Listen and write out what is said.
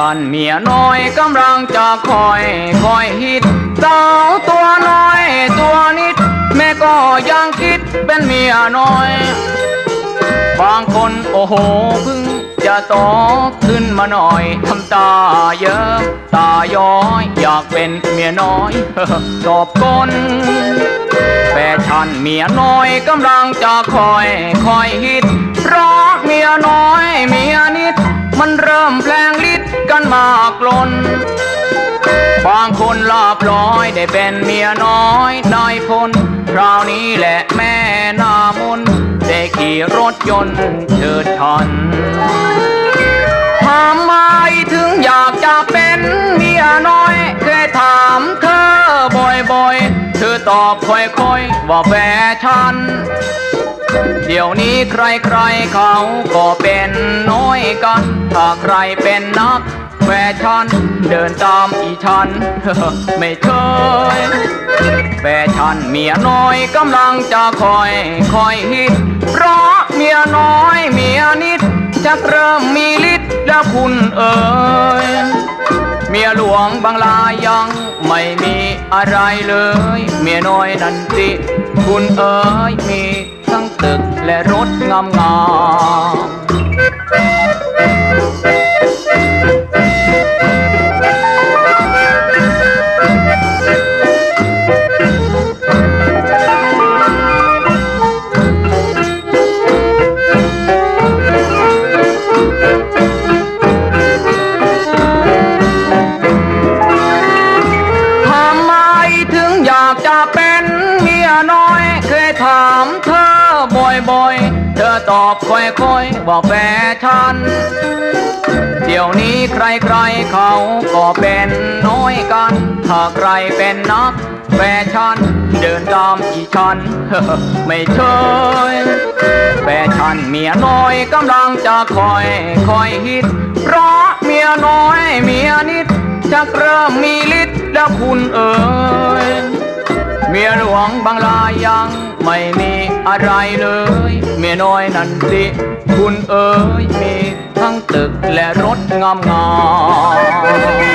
ฉันเมียน้อยกำลังจะคอยคอยฮิตสาวตัวน้อยตัวนิด แม่ก็ยังคิดเป็นเมียน้อย บางคนโอ้โหพึ่งจะโตขึ้นมาหน่อยทำตาเยอะตาย้อยอยากเป็นเมียน้อยตอบก้นแฟชั่นเมียน้อยกำลังจะคอยคอยฮิตเพราะเมียน้อยเมียนิด มันเริ่มแพลงลิ มากลนบางคนลาบลอยได้เป็นเมียน้อยนายพลคราวนี้แหละแม่นามนได้ขี่รถยนต์เชิดชันทำไมถึงอยากจะเป็นเมียน้อยเคยถามเธอบ่อยๆ เธอตอบค่อยๆ ว่าแฟชั่นเดี๋ยวนี้ใครๆเขาก็เป็นน้อยกัน ถ้าใครเป็นนัก แฟชั่นเดินตามอีฉันไม่เคยแฟชั่นเมียน้อยกำลังจะคอยคอยฮิต เพราะเมียน้อยเมียนิดจะเริ่มมีฤทธิ์แล้วคุณเอ๋ยเมียหลวงบางลายังไม่มีอะไรเลย เมียน้อยนันติ คุณเอ๋ยมีทั้งตึกและรถงามงามามเธอบ่อยๆ เธอตอบค่อยๆว่าแฟชั่น เดี๋ยวนี้ใครๆเขาก็เป็นน้อยกัน ถ้าใครเป็นนักแฟชั่น เดินตามอีฉัน ไม่เชยแฟชั่นเมียน้อยกำลังจะคอยคอยฮิต เพราะเมียน้อยเมียนิดจะเริ่มมีฤทธิ์แล้วคุณเอ๋ยเมียหลวงบางลายัง มีอะไรเลย เมียน้อยนั่นสิ คุณเอ๋ยมีทั้งตึกและรถงามงาม